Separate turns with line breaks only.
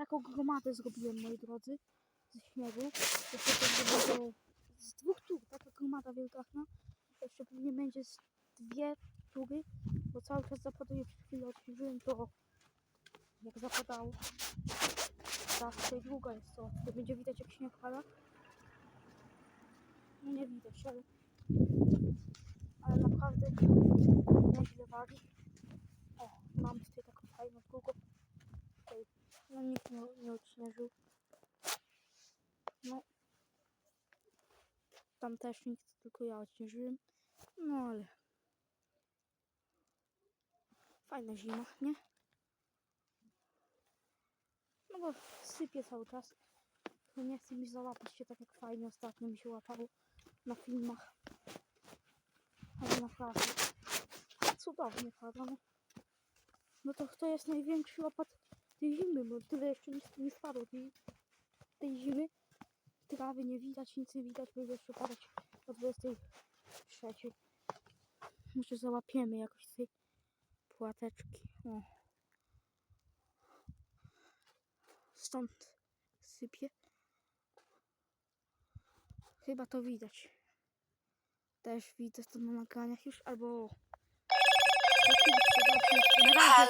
taką gromadę zrobiłem, moi drodzy, ze śniegu. Jeszcze to będzie z dwóch tur, taka gromada wielgachna. Jeszcze pewnie będzie z dwie tury, bo cały czas zapaduje przed chwilą odświeżyłem to, jak zapadało. Ta tutaj długa jest to, to będzie widać jak śnieg pada. No nie widać, ale, ale naprawdę nikt nie, nie odśnieżył. No. Tam też nikt, tylko ja odśnieżyłem. No ale. Fajna zima, nie? No bo sypie cały czas. To nie chce mi załapać się tak jak fajnie ostatnio mi się łapało na filmach. Ale naprawdę cudownie pada. No, no to to jest największy opad tej zimy, bo tyle jeszcze nie, nie spadło tej, tej zimy. Trawy nie widać, nic nie widać, będzie jeszcze padać o 23. Może załapiemy jakoś tej płateczki. O. Stąd sypie. Chyba to widać. Też widzę to na nagraniach już, albo... Na razie